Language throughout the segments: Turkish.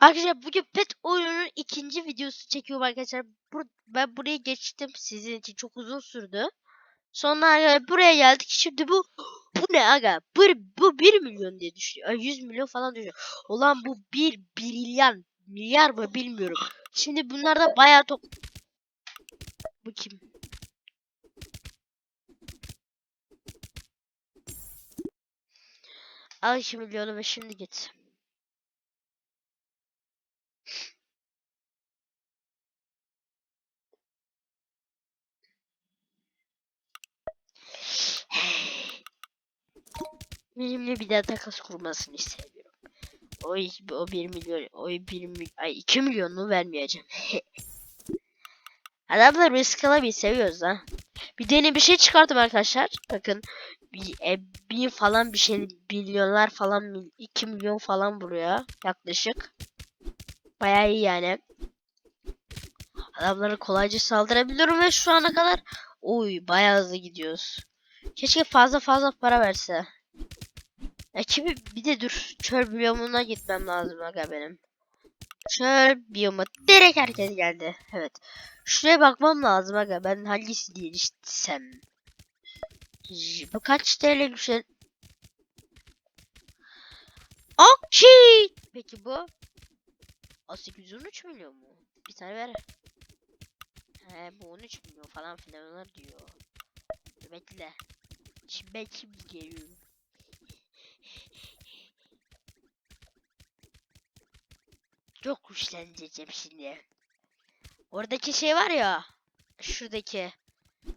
Arkadaşlar bugün pet oyununun ikinci videosu çekiyorum arkadaşlar. Bur- ben buraya geçtim. Sizin için çok uzun sürdü. Sonra buraya geldik. Şimdi bu bu ne aga? Bu, bu 1 milyon diye düşünüyor. Ay, 100 milyon falan düşünüyor. Ulan bu 1 brilyan milyar mı bilmiyorum. Şimdi bunlarda bayağı top... Bu kim? Al 2 milyonu ve şimdi git. Benimle bir daha takas kurmasını istemiyorum. O, o 1 milyon, o 1 milyon, ay 2 milyonunu vermeyeceğim. Adamlar risk alamayı seviyoruz ha. Bir dene bir şey çıkarttım arkadaşlar. Bakın bir, e, bin falan bir şey milyonlar falan mil- 2 milyon falan buraya yaklaşık. Bayağı iyi yani. Adamlara kolayca saldırabiliyorum ve şu ana kadar oy bayağı hızlı gidiyoruz. Keşke fazla fazla para verse. Ekibi bir de dur. Çöl biyomuna gitmem lazım aga benim. Çöl biyomu. Direkt herkes geldi. Evet. Şuraya bakmam lazım aga. Ben hangisi diye istem. Bu kaç TL güzel? Shit. Peki bu? O 813 milyon mu? Bir tane ver. He bu 13 milyon falan filanlar diyor. Bekle. Şimdi ben şimdi geliyorum. Çok güçlendireceğim şimdi. Oradaki şey var ya. Şuradaki.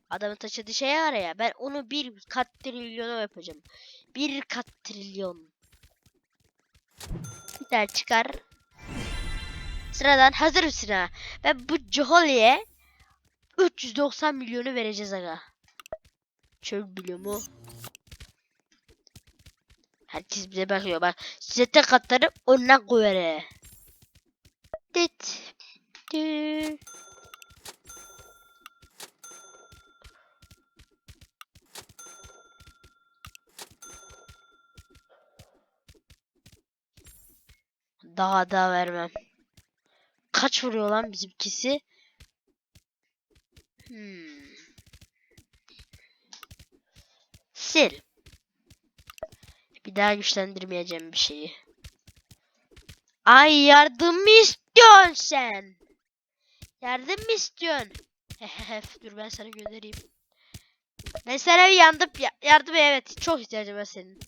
Adamın taşıdığı şey var ya. Ben onu bir kat trilyona yapacağım. Bir kat trilyon. Bir tane çıkar. Sıradan hazır mısın ha? Ben bu Joholi'ye 390 milyonu vereceğiz aga. Çöl biliyor Herkes bize bakıyor bak. Size tek atarım ondan koyarım. Dit. Dü. Daha da vermem. Kaç vuruyor lan bizimkisi? Hmm. Sil. Bir daha güçlendirmeyeceğim bir şeyi. Ay yardım mı istiyorsun sen? Yardım mı istiyorsun? Dur ben sana göndereyim. Ben sana bir yandım ya yardım evet çok ihtiyacım var senin.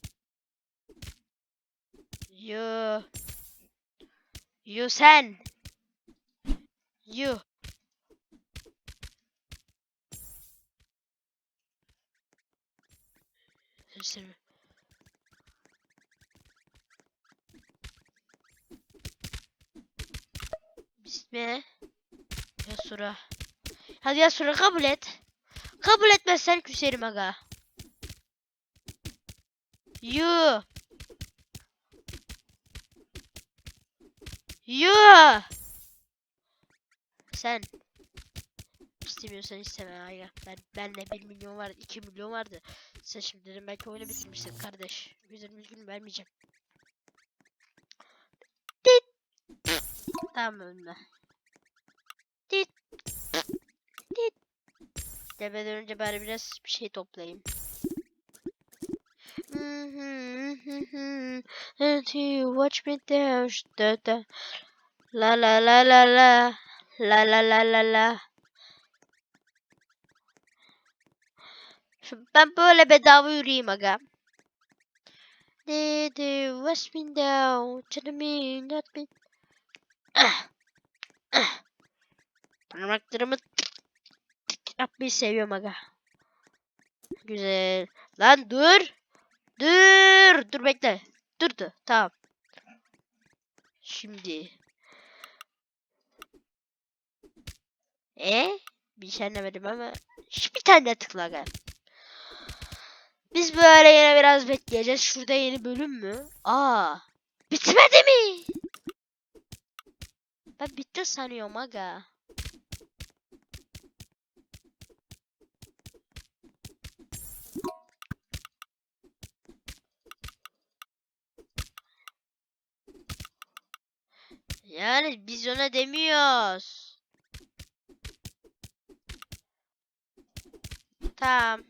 Yo. Yo sen. Yo. Sen sen- Bismillah. Yasura. Hadi Yasura kabul et. Kabul etmezsen küserim aga. Yu. Yu. Sen. İstemiyorsan isteme aga. Ben benle 1 milyon vardı, 2 milyon vardı. Sen şimdi dedim belki oyunu bitirmişsin kardeş. Güzel üzgünüm vermeyeceğim. Dit. Tamam önüme. Dit. Dit. Demeden önce bari biraz bir şey toplayayım. Watch me down. La la la la la. La la la la la. Ben böyle bedava yürüyeyim aga. You watch me down? To me, not me. Parmaklarımı yapmayı seviyorum aga. Güzel. Lan dur. Dur. Dur bekle. Durdu. Tamam. Şimdi. E bir şey demedim ama şu bir tane tıkla aga. Biz böyle yine biraz bekleyeceğiz. Şurada yeni bölüm mü? Aa. Bitmedi mi? Ben bitti sanıyorum aga. Yani biz ona demiyoruz. Tamam.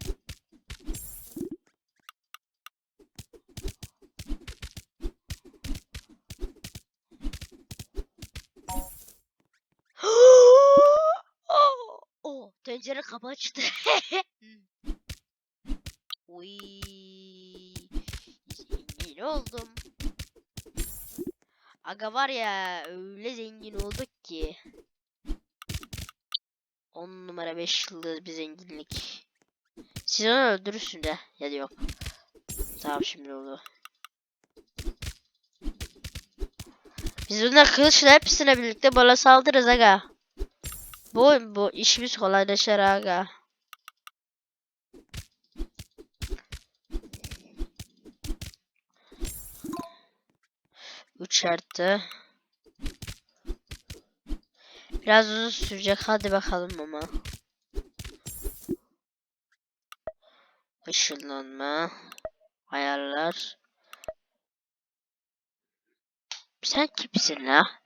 Tencere kapı açtı. Uy, zengin oldum. Aga var ya öyle zengin olduk ki. 10 numara 5 yıldız bir zenginlik. Siz onu öldürürsün de ya da yok. Tamam şimdi oldu. Biz bunlar kılıçla hepsine birlikte bana saldırırız aga. Bu bu işimiz kolaylaşır aga. Üç artı. Biraz uzun sürecek. Hadi bakalım ama. Işınlanma. Ayarlar. Sen kimsin la?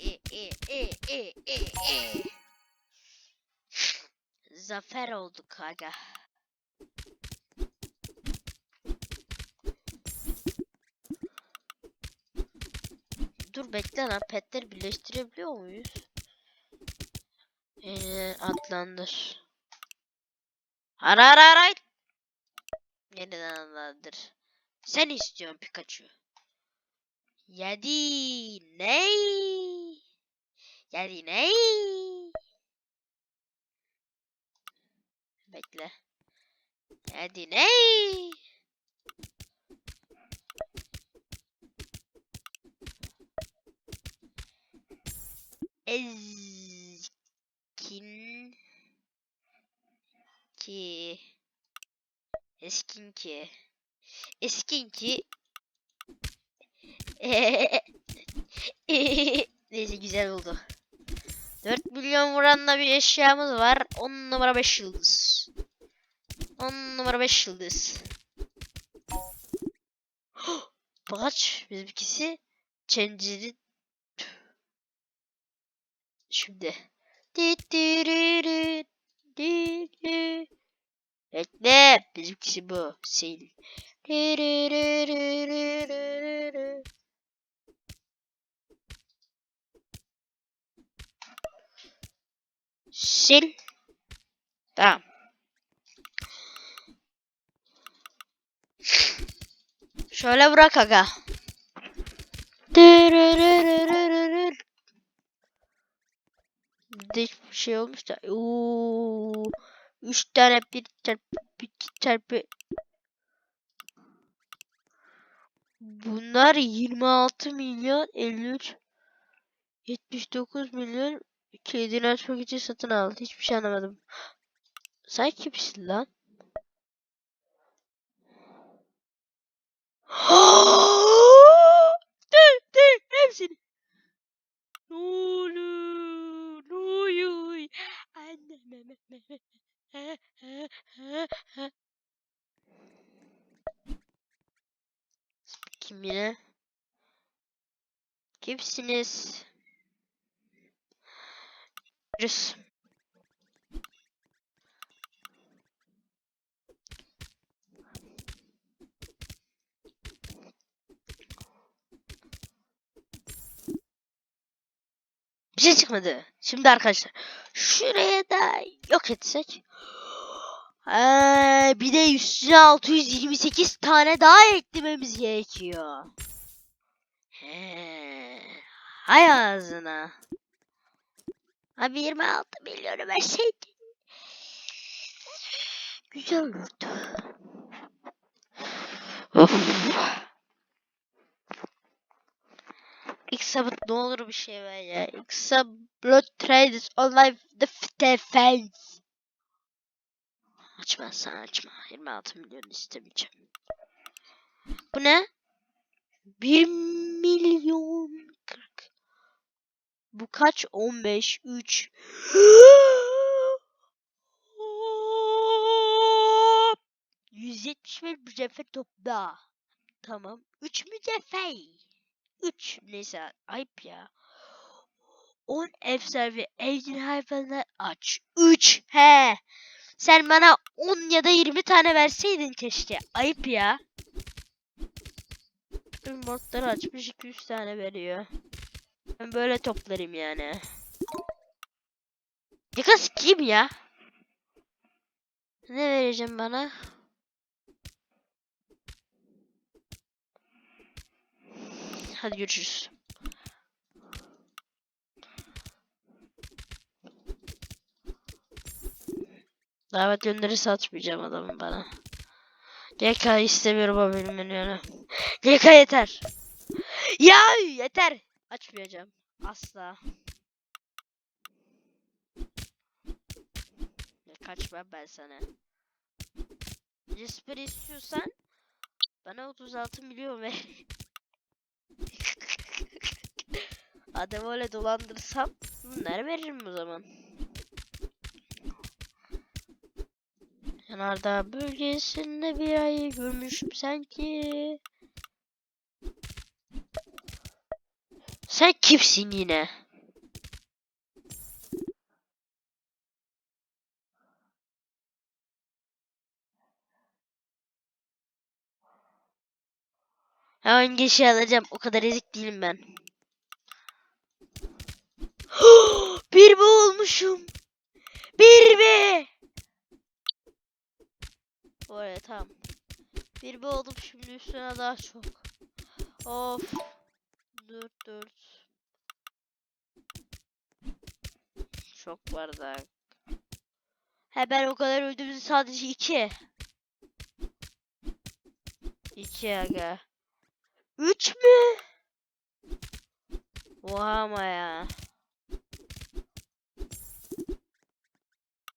E, e, e, e, e, e. Zafer olduk aga. Dur bekle lan petleri birleştirebiliyor muyuz? Ee, adlandır. Ara ara ara. Yeniden adlandır. Sen istiyorsun Pikachu. Yedi ney? Yedi ney? Bekle. Yedi ney? Eskin ki Eskin ki Eskin ki Neyse güzel oldu. 4 milyon vuranla bir eşyamız var. 10 numara 5 yıldız. 10 numara 5 yıldız. Kaç? Bizimkisi Çenciri Şimdi. Bekle. Bizimkisi bu. Sil. Sil. Tamam. Şöyle bırak aga. Bir hiçbir şey olmuş da. Oo, 3 tane 1 çarpı 2 çarpı Bunlar 26 milyon 53 79 milyon kedini açmak için satın aldı. Hiçbir şey anlamadım. Sen kimsin lan? dur dur hepsini. Ne olur, ne olur. Annem. Kim yine? Kimsiniz? Rus. Bir şey çıkmadı. Şimdi arkadaşlar şuraya da yok etsek. Ee, bir de üstüne 628 tane daha eklememiz gerekiyor. He, hay ağzına. Abi 26 milyonu verseydin. Güzel olurdu. Xabit ne olur bir şey ver ya. Xabit traders online the defense. Açma sen açma. 26 milyon istemeyeceğim. Bu ne? 1 milyon 40. Bu kaç? 15, 3. Hop! 175 mücevher topla. Tamam. 3 mücevher. 3. Neyse ayıp ya. 10 efsanevi evcil hayvanlar aç. 3. He. Sen bana 10 ya da 20 tane verseydin keşke. Ayıp ya. Modları açmış 200 tane veriyor. Ben böyle toplarım yani. Yakas kim ya? Ne vereceğim bana? Hadi görüşürüz. Davet gönderirse atmayacağım adamın bana. GK istemiyorum o menüyü. GK yeter. Ya yeter. Açmayacağım. Asla. Kaçmam ben sana. Jesper istiyorsan bana 36 milyon ver. Adamı öyle dolandırsam bunları veririm o zaman. Yanardağ bölgesinde bir ayı görmüşüm sanki. Sen kimsin yine? Hemen geçi alacağım. O kadar ezik değilim ben. bir mi olmuşum? Bir mi? Oraya tamam. Bir mi oldum şimdi üstüne daha çok. Of. Dört dört. Çok var daha. He ben o kadar öldüğümüzü sadece iki. İki aga. Üç mü? Oha ama ya.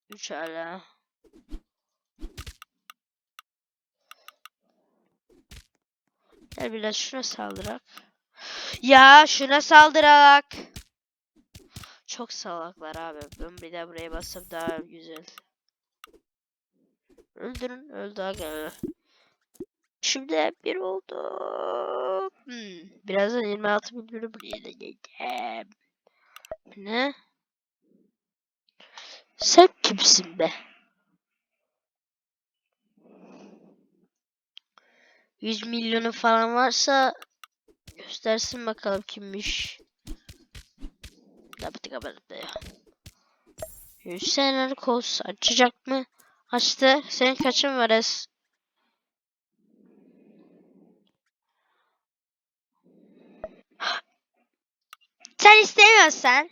Üç hala. Gel biraz şuna saldırak. Ya şuna saldırak. Çok salaklar abi. Ben bir daha buraya bassam daha güzel. Öldürün. Öldü aga. Şimdi bir oldu. Hmm. Birazdan 26 milyonu buraya da geleceğim. Ne? Sen kimsin be? 100 milyonu falan varsa göstersin bakalım kimmiş. Kapatı kapattı ya. 100 senelik kos açacak mı? Açtı. Senin kaçın var es? Sen istemiyorsan.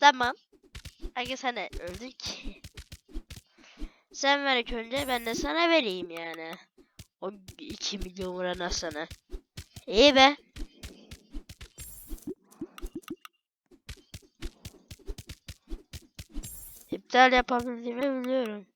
Tamam. Aga sen ki. Sen ver önce ben de sana vereyim yani. O 2 milyon vurana sana. İyi be. İptal yapabildiğimi biliyorum.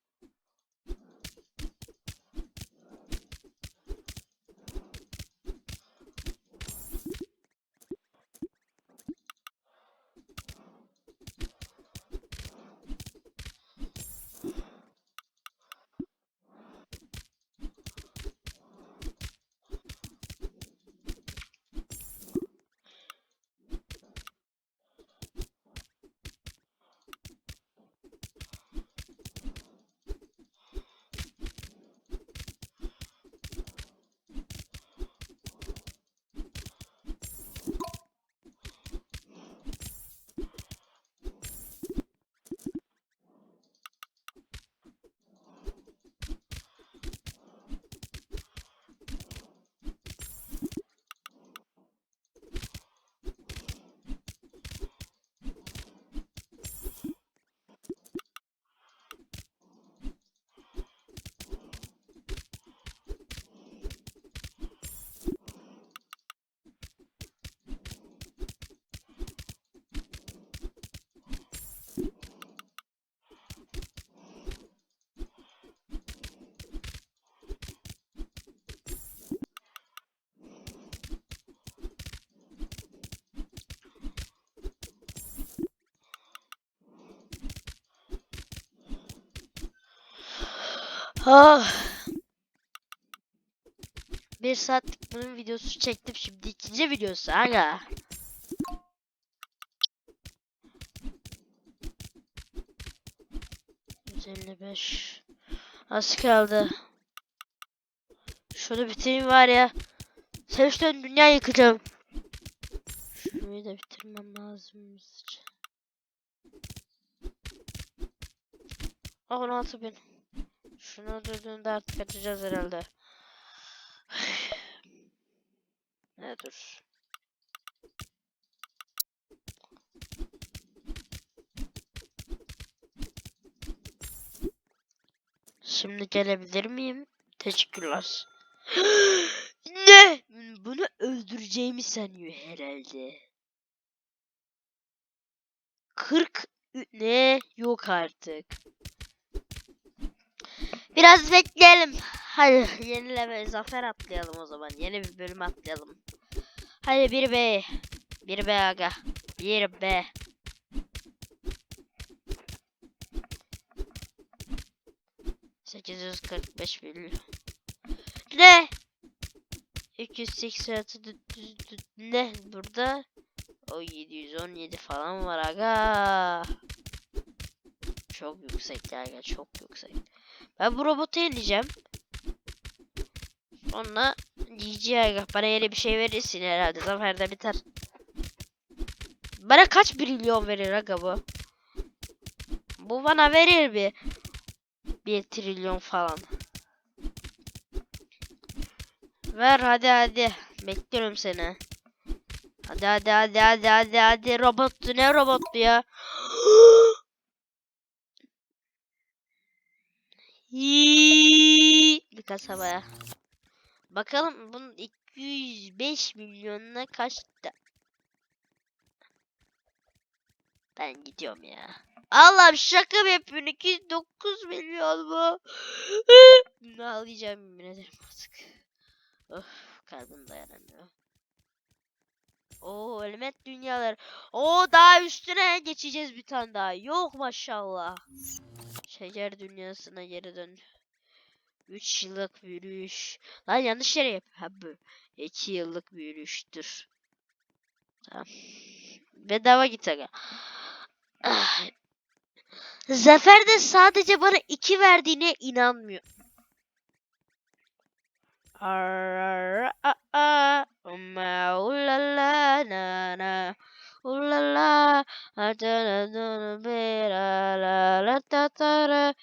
Ah. Bir saatlik bunun videosu çektim şimdi ikinci videosu aga. Beş. Az kaldı. Şunu bitireyim var ya. Sevinçten dünya yıkacağım. Şunu da bitirmem lazım. hızlıca. Ah, 16 bin. Şunu öldürdüğünde artık kaçacağız herhalde. ne dur. Şimdi gelebilir miyim? Teşekkürler. ne? Bunu öldüreceğimi sanıyor herhalde. 40 ü- ne? Yok artık. Biraz bekleyelim. Hadi yeni level zafer atlayalım o zaman. Yeni bir bölüm atlayalım. Hadi bir B. Bir B aga. Bir B. Sekiz yüz kırk beş milyon. Ne? 286 dü- dü- dü- ne burada? O 717 falan var aga. Çok yüksek aga çok yüksek. Ben bu robotu. Sonra diyeceğim aga bana yeni bir şey verirsin herhalde zaferde biter. Bana kaç trilyon verir aga bu? Bu bana verir bir bir trilyon falan. Ver hadi hadi. Bekliyorum seni. Hadi hadi hadi hadi hadi hadi robottu ne robottu ya? Bir kasabaya. Bakalım bunun 205 milyonuna kaçtı? Ben gidiyorum ya. Allah'ım şaka mı yapıyorsun? 209 milyon mu? Ne ağlayacağım yemin ederim artık. Of kalbim dayanamıyor. Oo element dünyalar. Oo daha üstüne geçeceğiz bir tane daha. Yok maşallah. Şeker dünyasına geri dön. 3 yıllık yürüyüş. Lan yanlış yere yap. Ha bu. 2 yıllık bir yürüyüştür. Tamam. Bedava git aga. Zafer de sadece bana 2 verdiğine inanmıyor. Arara a a umma ulala na na ulala adana dana bera la la ta ta ra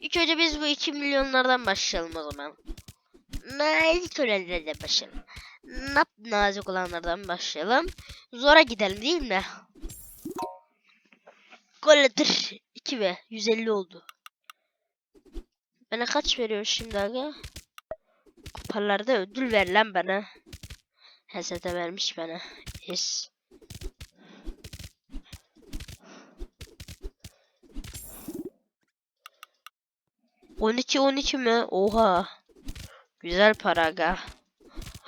İlk önce biz bu 2 milyonlardan başlayalım o zaman. Nazik olanlardan başlayalım. Nap nazik olanlardan başlayalım. Zora gidelim değil mi? Golledir. 2 ve 150 oldu. Bana kaç veriyor şimdi aga? Kupalarda ödül ver lan bana. Hesete vermiş bana. Yes. On iki on iki mi? Oha. Güzel para aga.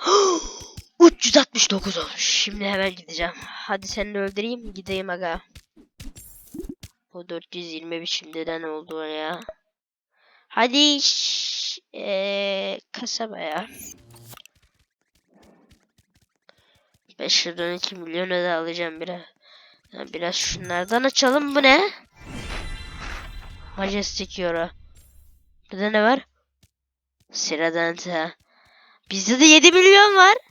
369 olmuş. Şimdi hemen gideceğim. Hadi seni öldüreyim. Gideyim aga. Bu 420 şimdiden oldu ya. Hadi eee, kasabaya. 5 liradan 2 milyona da alacağım biraz. Biraz şunlardan açalım. Bu ne? Majestic Euro. Burada ne var? Sıradan ta. Bizde de 7 milyon var.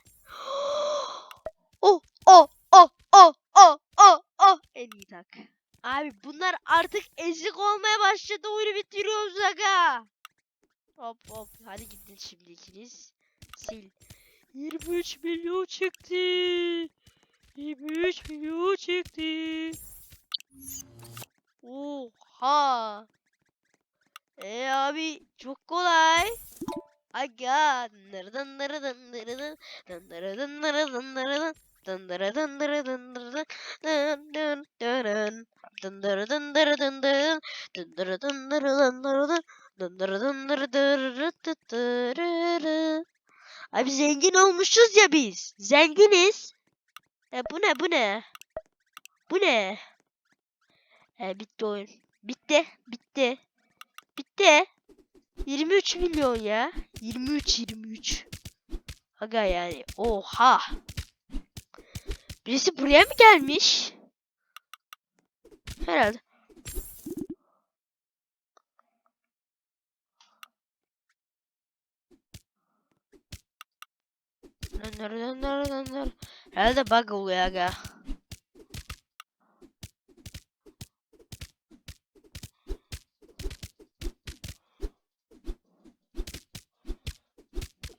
Oh oh oh oh oh oh oh. En iyi tak. Abi bunlar artık ezik olmaya başladı. Oyunu bitiriyoruz aga. Hop hop. Hadi gidin şimdi ikiniz. Sil. 23 milyon çıktı. 23 milyon çıktı. Oha. E abi çok kolay. Aga. Dındırı dındırı dındırı dın. Dındırı dındırı dındırı dın. Dındırı dındırı dındırı dın. Dın dın dın dın. Dındırı dındırı dındırı dın. Dındırı Abi zengin olmuşuz ya biz. Zenginiz. E bu ne bu ne? Bu ne? E bitti oyun. Bitti. Bitti. Bitti. 23 milyon ya. 23 23. Aga yani. Oha. Birisi buraya mı gelmiş? Herhalde. Döndür döndür döndür. Herhalde bug oluyor aga.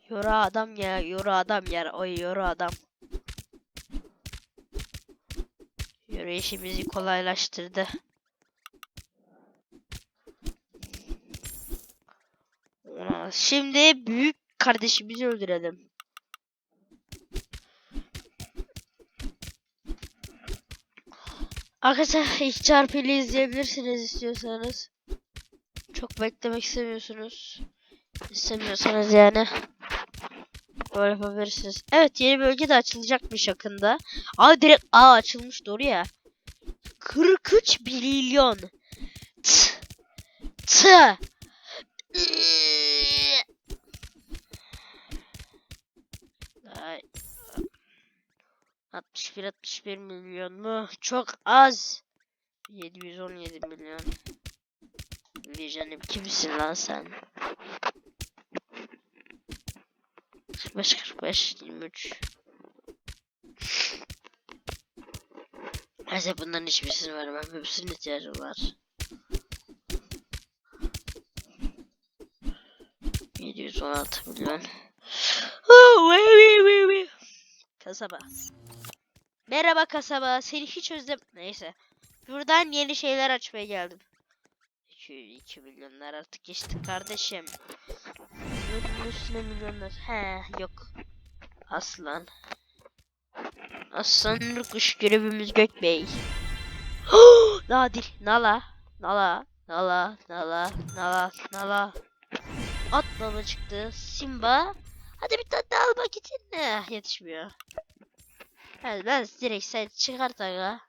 Yoru adam ya, yoru adam yer. Oy yoru adam. Yoru işimizi kolaylaştırdı. Şimdi büyük kardeşimizi öldürelim. Arkadaşlar ilk çarpıyla izleyebilirsiniz istiyorsanız. Çok beklemek istemiyorsunuz. İstemiyorsanız yani. Böyle yapabilirsiniz. Evet yeni bölge de açılacakmış yakında. Aa direkt A açılmış doğru ya. 43 milyon. T. T. 61 61 milyon mu? Çok az. 717 milyon. Vijanım kimsin lan sen? 45 45 23. Neyse bunların hiçbirisini vermem. Hepsinin ihtiyacım var. 716 milyon. Oh, wee, wee, wee, wee. Kasaba. Merhaba kasaba. Seni hiç özlem... Neyse. Buradan yeni şeyler açmaya geldim. 2, 2 milyonlar artık geçti kardeşim. Bunun üstüne milyonlar. He yok. Aslan. Aslan kuş görevimiz Gökbey. Nadir. Nala. Nala. Nala. Nala. Nala. Nala. At nala çıktı. Simba. Hadi bir tane daha almak için. Eh, yetişmiyor. Evet ben direkt sen çıkart aga.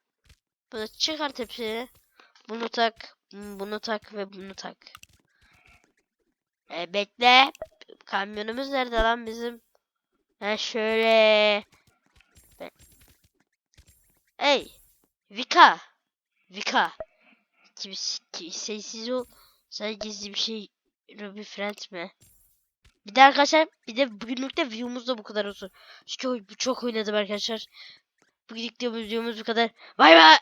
Bunu çıkart hepsini. Bunu tak. Bunu tak ve bunu tak. E, bekle. Kamyonumuz nerede lan bizim? Ha şöyle. Ben... Ey. Vika. Vika. Kimse, ki, sessiz ol. Sen gizli bir şey. Ruby friend mi? Bir de arkadaşlar bir de bugünlük de view'umuz da bu kadar olsun. Bu çok oynadım arkadaşlar. Bugünlük de videomuz bu kadar. Bay bay.